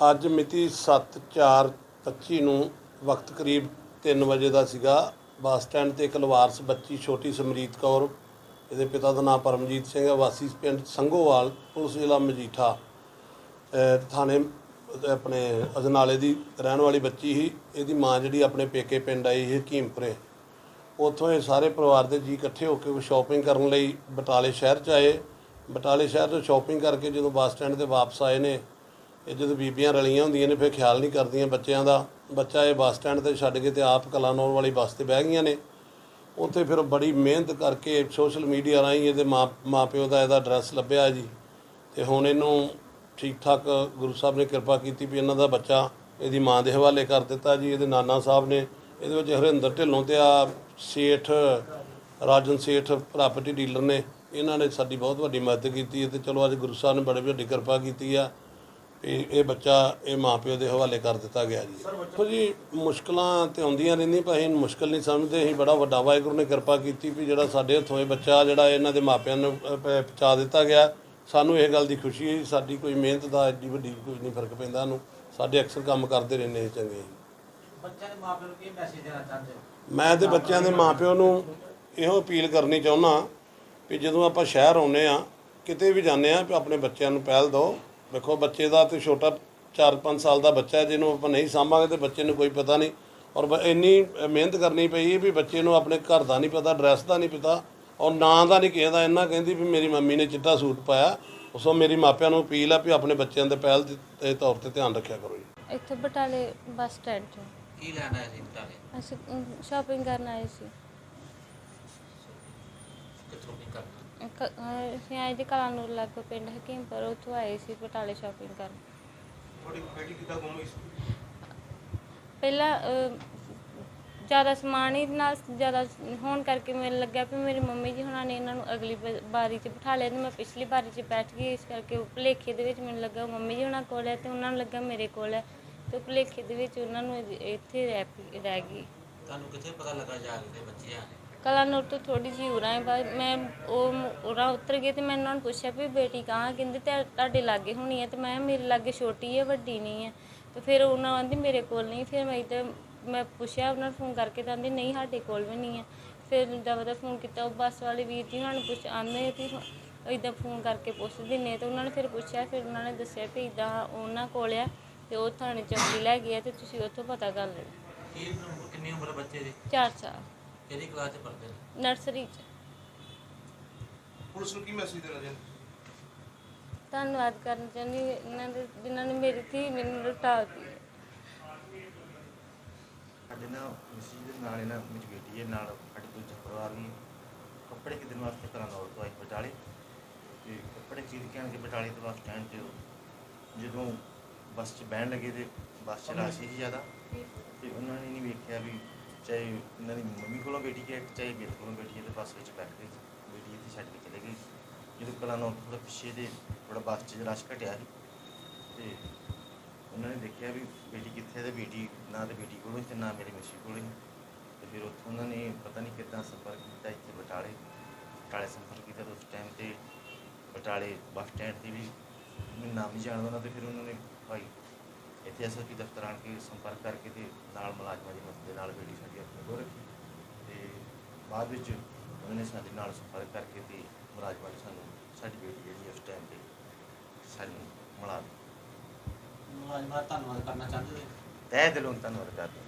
ਅੱਜ ਮਿਤੀ 7/4/25 ਨੂੰ ਵਕਤ ਕਰੀਬ 3 ਵਜੇ ਦਾ ਸੀਗਾ। ਬੱਸ ਸਟੈਂਡ ਤੇ ਇੱਕ ਲਵਾਰਸ ਬੱਚੀ ਛੋਟੀ ਸਮਰੀਤ ਕੌਰ, ਇਹਦੇ ਪਿਤਾ ਦਾ ਨਾਮ ਪਰਮਜੀਤ ਸਿੰਘ ਹੈ, ਵਾਸੀ ਪਿੰਡ ਸੰਘੋਵਾਲ ਪੁਲਿਸ ਜ਼ਿਲ੍ਹਾ ਮਜੀਠਾ। ਥਾਣੇ ਆਪਣੇ ਅਜਨਾਲੇ ਦੀ ਰਹਿਣ ਵਾਲੀ ਬੱਚੀ ਸੀ। ਇਹਦੀ ਮਾਂ ਜਿਹੜੀ ਆਪਣੇ ਪੇਕੇ ਪਿੰਡ ਆਈ ਸੀ ਹਕੀਮਪੁਰੇ। ਉੱਥੋਂ ਇਹ ਸਾਰੇ ਪਰਿਵਾਰ ਦੇ ਜੀ ਇਕੱਠੇ ਹੋ ਕੇ ਸ਼ਾਪਿੰਗ ਕਰਨ ਲਈ ਬਟਾਲੇ ਸ਼ਹਿਰ ਚ ਆਏ। ਬਟਾਲੇ ਸ਼ਹਿਰ ਤੋਂ ਸ਼ਾਪਿੰਗ ਕਰਕੇ ਜਦੋਂ ਬੱਸ ਸਟੈਂਡ ਤੇ ਵਾਪਸ ਆਏ ਨੇ ਇਹ ਜਦੋਂ ਬੀਬੀਆਂ ਰਲੀਆਂ ਹੁੰਦੀਆਂ ਨੇ, ਫਿਰ ਖਿਆਲ ਨਹੀਂ ਕਰਦੀਆਂ ਬੱਚਿਆਂ ਦਾ। ਬੱਚਾ ਇਹ ਬੱਸ ਸਟੈਂਡ ਤੇ ਛੱਡ ਕੇ ਤੇ ਆਪ ਕਲਾਨੌਰ ਵਾਲੀ ਬੱਸ ਤੇ ਬਹਿ ਗਈਆਂ ਨੇ। ਉੱਥੇ ਫਿਰ ਬੜੀ ਮਿਹਨਤ ਕਰਕੇ ਸੋਸ਼ਲ ਮੀਡੀਆ ਰਾਹੀਂ ਇਹਦੇ ਮਾਂ, ਮਾਪਿਓ ਦਾ ਇਹਦਾ ਐਡਰੈਸ ਲੱਭਿਆ ਜੀ। ਤੇ ਹੁਣ ਇਹਨੂੰ ਠੀਕ ਠਾਕ ਗੁਰੂ ਸਾਹਿਬ ਨੇ ਕਿਰਪਾ ਕੀਤੀ ਵੀ ਇਹਨਾਂ ਦਾ ਬੱਚਾ ਇਹਦੀ ਮਾਂ ਦੇ ਹਵਾਲੇ ਕਰ ਦਿੱਤਾ ਜੀ। ਇਹਦੇ ਨਾਨਾ ਸਾਹਿਬ ਨੇ, ਇਹਦੇ ਵਿੱਚ ਹਰਿੰਦਰ ਢਿੱਲੋਂ ਤੇ ਆ ਸੇਠ, ਰਾਜਨ ਸੇਠ ਪ੍ਰਾਪਰਟੀ ਡੀਲਰ ਨੇ। ਇਹਨਾਂ ਨੇ ਸਾਡੀ ਬਹੁਤ ਵੱਡੀ ਮਦਦ ਕੀਤੀ ਹੈ ਤੇ ਚਲੋ ਅੱਜ ਗੁਰੂ ਸਾਹਿਬ ਨੇ ਬੜੀ ਵੱਡੀ ਕਿਰਪਾ ਕੀਤੀ ਆ। ਇਹ ਇਹ ਬੱਚਾ ਇਹ ਮਾਪਿਓ ਦੇ ਹਵਾਲੇ ਕਰ ਦਿੱਤਾ ਗਿਆ ਜੀ। ਦੇਖੋ ਜੀ ਮੁਸ਼ਕਲਾਂ ਤੇ ਆਉਂਦੀਆਂ ਰਹਿੰਦੀਆਂ ਪਰ ਅਸੀਂ ਮੁਸ਼ਕਲ ਨਹੀਂ ਸਮਝਦੇ। ਅਸੀਂ ਬੜਾ ਵੱਡਾ ਵਾਹਿਗੁਰੂ ਨੇ ਕਿਰਪਾ ਕੀਤੀ ਵੀ ਜਿਹੜਾ ਸਾਡੇ ਹੱਥੋਂ ਇਹ ਬੱਚਾ ਜਿਹੜਾ ਇਹਨਾਂ ਦੇ ਮਾਪਿਆਂ ਨੂੰ ਪਹੁੰਚਾ ਦਿੱਤਾ ਗਿਆ ਸਾਨੂੰ ਇਹ ਗੱਲ ਦੀ ਖੁਸ਼ੀ ਹੈ ਸਾਡੀ ਕੋਈ ਮਿਹਨਤ ਦਾ ਐਡੀ ਵੱਡੀ ਕੋਈ ਨਹੀਂ ਫ਼ਰਕ ਪੈਂਦਾ ਸਾਨੂੰ। ਸਾਡੇ ਅਕਸਰ ਕੰਮ ਕਰਦੇ ਰਹਿੰਦੇ ਚੰਗੇ ਬੱਚਿਆਂ ਦੇ ਮਾਪਿਆਂ ਨੂੰ ਕੀ ਮੈਸੇਜ ਦੇਣਾ ਚਾਹੁੰਦੇ ਹੋ? ਮੈਂ ਤੇ ਬੱਚਿਆਂ ਦੇ ਮਾਪਿਆਂ ਨੂੰ ਇਹੋ ਅਪੀਲ ਕਰਨੀ ਚਾਹੁੰਦਾ ਵੀ ਜਦੋਂ ਆਪਾਂ ਸ਼ਹਿਰ ਆਉਨੇ ਆ ਕਿਤੇ ਵੀ ਜਾਂਦੇ ਆ ਆਪਣੇ ਬੱਚਿਆਂ ਨੂੰ ਪਹਿਲ ਦਿਓ। ਵੇਖੋ ਬੱਚੇ ਦਾ ਤੇ ਛੋਟਾ 4-5 ਸਾਲ ਦਾ ਬੱਚਾ ਹੈ ਜਿਹਨੂੰ ਆਪਾਂ ਨਹੀਂ ਸਾਂਭਾਂਗੇ ਤੇ ਬੱਚੇ ਨੂੰ ਕੋਈ ਪਤਾ ਨਹੀਂ। ਔਰ ਇੰਨੀ ਮਿਹਨਤ ਕਰਨੀ ਪਈ ਵੀ ਬੱਚੇ ਨੂੰ ਆਪਣੇ ਘਰ ਦਾ ਨਹੀਂ ਪਤਾ ਐਡਰੈਸ ਦਾ ਨਹੀਂ ਪਤਾ ਔਰ ਨਾਂ ਦਾ ਨਹੀਂ ਕਿਸੇ ਦਾ ਇੰਨਾ ਕਹਿੰਦੀ ਵੀ ਮੇਰੀ ਮੰਮੀ ਨੇ ਚਿੱਟਾ ਸੂਟ ਪਾਇਆ ਉਸੋਂ ਮੇਰੀ ਮਾਪਿਆਂ ਨੂੰ ਅਪੀਲ ਆ ਵੀ ਆਪਣੇ ਬੱਚਿਆਂ ਦੇ ਪਹਿਲ ਦੇ ਤੌਰ ਤੇ ਧਿਆਨ ਰੱਖਿਆ ਕਰੋ ਜੀ। ਇੱਥੇ ਬਟਾਲੇ ਬੱਸ ਸਟੈਂਡ 'ਚ। ਕੀ ਲੈਣਾ ਹੈ ਬਟਾਲੇ? ਅਸੀਂ ਸ਼ਾਪਿੰਗ ਕਰਨ ਆਏ ਸੀ। ਕਿੱਥੋਂ ਕਰਨਾ? ਕ- ਅਹ ਅਸੀਂ ਆਏ ਜੀ ਕਲਾਨੂਰ ਲਾਗੋ ਪਿੰਡ ਹਕੀਮਪੁਰ ਉੱਥੋਂ ਆਏ ਸੀ ਬਟਾਲੇ ਸ਼ਾਪਿੰਗ ਕਰਨ। ਤੁਹਾਡੀ ਬੇਟੀ ਕਿੱਦਾਂ ਗੁੰਮ ਹੋਈ ਸੀ? ਪਹਿਲਾਂ ਜ਼ਿਆਦਾ ਸਮਾਨ ਹੀ ਨਾਲ ਜ਼ਿਆਦਾ ਹੋਣ ਕਰਕੇ ਮੈਨੂੰ ਲੱਗਿਆ ਵੀ ਮੇਰੀ ਮੰਮੀ ਜੀ ਹੁਣਾਂ ਨੇ ਇਹਨਾਂ ਨੂੰ ਅਗਲੀ ਬ- ਬਾਰੀ 'ਚ ਬਿਠਾ ਲਿਆ ਤੇ ਮੈਂ ਪਿਛਲੀ ਬਾਰੀ 'ਚ ਬੈਠ ਗਈ ਇਸ ਕਰਕੇ ਉਹ ਭੁਲੇਖੇ ਦੇ ਵਿੱਚ ਮੈਨੂੰ ਲੱਗਾ ਉਹ ਮੰਮੀ ਜੀ ਹੁਣਾਂ ਕੋਲ ਹੈ ਤੇ ਉਹਨਾਂ ਨੂੰ ਲੱਗਾ ਮੇਰੇ ਕੋਲ ਹੈ। ਤੇ ਉਹ ਭੁਲੇਖੇ ਦੇ ਵਿੱਚ ਉਹਨਾਂ ਨੂੰ ਇ- ਇੱਥੇ ਰਹਿ ਪਈ- ਰਹਿ ਗਈ। ਤੁਹਾਨੂੰ ਕਿੱਥੇ ਪਤਾ ਲੱਗਾ ਜਾ ਕੇ ਬੱਚੇ ਆ ਕਲਾਨੂਰ ਤੋਂ ਥੋੜੀ ਜਿਹੀ ਉਰਾਂ ਹੈ ਬਾਅਦ ਮੈਂ ਉਹ ਮ- ਉਰਾਂ ਉਤਰ ਗਈ ਤੇ ਮੈਂ ਉਹਨਾਂ ਨੂੰ ਪੁੱਛਿਆ ਵੀ ਬੇਟੀ ਕਹਾਂ ਕਹਿੰਦੇ ਤੇ ਤੁਹਾਡੇ ਲਾਗੇ ਹੋਣੀ ਹੈ ਤੇ ਮੈਂ ਕਿਹਾ ਮੇਰੇ ਲਾਗੇ ਛੋਟੀ ਹੈ ਵੱਡੀ ਨਹੀਂ ਹੈ। ਤੇ ਫਿਰ ਉਹਨਾਂ ਆਂਦੀ ਮੇਰੇ ਕੋਲ ਨਹੀਂ ਫਿਰ ਮੈਂ ਇੱਧਰ ਮੈਂ ਪੁੱਛਿਆ ਉਹਨਾਂ ਨੂੰ ਫੋਨ ਕਰਕੇ ਤਾਂ ਆਂਦੇ ਨਹੀਂ ਸਾਡੇ ਕੋਲ ਵੀ ਨਹੀਂ ਹੈ। ਫਿਰ ਦਵਾ ਫੋਨ ਕੀਤਾ ਉਹ ਬੱਸ ਵਾਲੇ ਵੀਰ ਜੀ ਉਹਨਾਂ ਨੂੰ ਪੁੱਛ ਆਂਦੇ ਵੀ ਇਦਾਂ ਫੋਨ ਕਰਕੇ ਪੁੱਛਦੇ ਨੇ ਤੇ ਉਹਨਾਂ ਨੇ ਫਿਰ ਪੁੱਛਿਆ ਫਿਰ ਉਹਨਾਂ ਨੇ ਦੱਸਿਆ ਵੀ ਇਦਾਂ ਉਹਨਾਂ ਕੋਲ ਆ ਤੇ ਉਹ ਥਾਣੇ ਚੌਕੀ ਲੈ ਗਿਆ ਤੇ ਤੁਸੀਂ ਉੱਥੋਂ ਪਤਾ ਕਰ ਲੈਣਾ। ਕੀ ਕਿੰਨੀ ਉਮਰ ਬੱਚੇ ਦੀ? 4 ਸਾਲ। ਕਿਹੜੀ ਕਲਾਸ ਚ ਪੜ੍ਹਦੇ ਨੇ? ਨਰਸਰੀ 'ਚ। ਪੁਲਿਸ ਨੂੰ ਕੀ ਮੈਸੇਜ ਦੇਣਾ ਚਾਹੁੰਦੇ? ਧੰਨਵਾਦ ਕਰਨਾ ਚਾਹੁੰਦੀ ਇਹਨਾਂ ਦੇ ਜਿਨ੍ਹਾਂ ਨੇ ਮੇਰੀ ਧੀ ਮੈਨੂੰ ਲੁਟਾ ਦਿੱਤੀ ਸਾਡੇ ਨਾਲ ਮਸੀਹ ਦੇ ਨਾਲ ਇਹਨਾਂ ਮੇਰੀ ਬੇਟੀ ਹੈ ਨਾਲ ਸਾਡੇ ਦੂਜਾ ਪਰਿਵਾਰ ਵੀ ਕੱਪੜੇ ਖਰੀਦਣ ਵਾਸਤੇ ਘਰਾਂ ਦਾ ਤੋਂ ਆਏ ਬਟਾਲੇ। ਤੇ ਕੱਪੜੇ ਖਰੀਦ ਕੇ ਆਣ ਕੇ ਬਟਾਲੇ ਤੋਂ ਬੱਸ ਸਟੈਂਡ 'ਚ ਜਦੋਂ ਬੱਸ 'ਚ ਬਹਿਣ ਲੱਗੇ ਤੇ ਬੱਸ 'ਚ ਰਸ਼ ਸੀ ਜ਼ਿਆਦਾ ਤੇ ਉਹਨਾਂ ਨੇ ਨਹੀਂ ਵੇਖਿਆ ਵੀ ਚਾਹੇ ਇਹਨਾਂ ਦੀ ਮੰਮੀ ਕੋਲੋਂ ਬੇਟੀ ਹੈ, ਚਾਹੇ ਮੇਰੇ ਕੋਲੋਂ ਬੇਟੀ ਹੈ, ਤੇ ਬੱਸ ਵਿੱਚ ਬੈਠ ਗਈ ਬੇਟੀ ਇੱਥੇ ਛੱਡ ਕੇ ਚਲੇ ਗਈ ਜਦੋਂ ਕਲਾਂ ਨੂੰ ਥੋੜਾ ਪਿੱਛੇ ਦੇ ਥੋੜਾ ਬੱਸ 'ਚ ਰਸ਼ ਘਟਿਆ ਸੀ, ਤੇ ਉਹਨਾਂ ਨੇ ਦੇਖਿਆ ਵੀ ਬੇਟੀ ਕਿੱਥੇ ਹੈ ਤੇ ਬੇਟੀ ਨਾ ਤੇ ਬੇਟੀ ਕੋਲੋਂ ਸੀ ਤੇ ਨਾ ਮੇਰੀ ਮੱਛੀ ਕੋਲ ਸੀ ਤੇ ਫਿਰ ਉੱਥੋਂ ਉਹਨਾਂ ਨੇ ਪਤਾ ਨਹੀਂ ਕਿੱਦਾਂ ਸੰਪਰਕ ਕੀਤਾ ਇੱਥੇ ਬਟਾਲੇ ਬਟਾਲੇ ਸੰਪਰਕ ਕੀਤਾ ਉਸ ਟਾਈਮ ਤੇ ਬਟਾਲੇ ਬੱਸ ਸਟੈਂਡ ਤੇ ਵੀ ਮੈਨੂੰ ਨਾਮ ਨਹੀਂ ਜਾਣਦਾ ਉਹਨਾਂ ਤੇ, ਫਿਰ ਉਹਨਾਂ ਨੇ ਭਾਈ ਇੱਥੇ ਐਸਐਸਪੀ ਦਫ਼ਤਰ ਆਣ ਕੇ ਸੰਪਰਕ ਕਰਕੇ ਤੇ ਨਾਲ ਮੁਲਾਜ਼ਮਾਂ ਦੀ ਮਦਦ ਦੇ ਨਾਲ ਬੇਟੀ ਸਾਡੀ ਆਪਣੇ ਕੋਲ ਰੱਖੀ। ਤੇ ਬਾਅਦ ਵਿੱਚ ਉਹਨਾਂ ਨੇ ਸਾਡੇ ਨਾਲ ਸੰਪਰਕ ਕਰਕੇ ਤੇ ਮੁਲਾਜ਼ਮਾਂ ਨੇ ਸਾਨੂੰ ਸਾਡੀ ਬੇਟੀ ਜਿਹੜੀ ਉਸ ਟਾਈਮ ਤੇ ਸਾਨੂੰ ਮਿਲਾ ਦਿੱਤੀ। ਮੁਲਾਜ਼ਮਾਂ ਦਾ ਧੰਨਵਾਦ ਕਰਨਾ ਚਾਹੁੰਦੇ ਹੋ? ਤਹਿ ਦਿਲੋਂ ਧੰਨਵਾਦ ਕਰਦੇ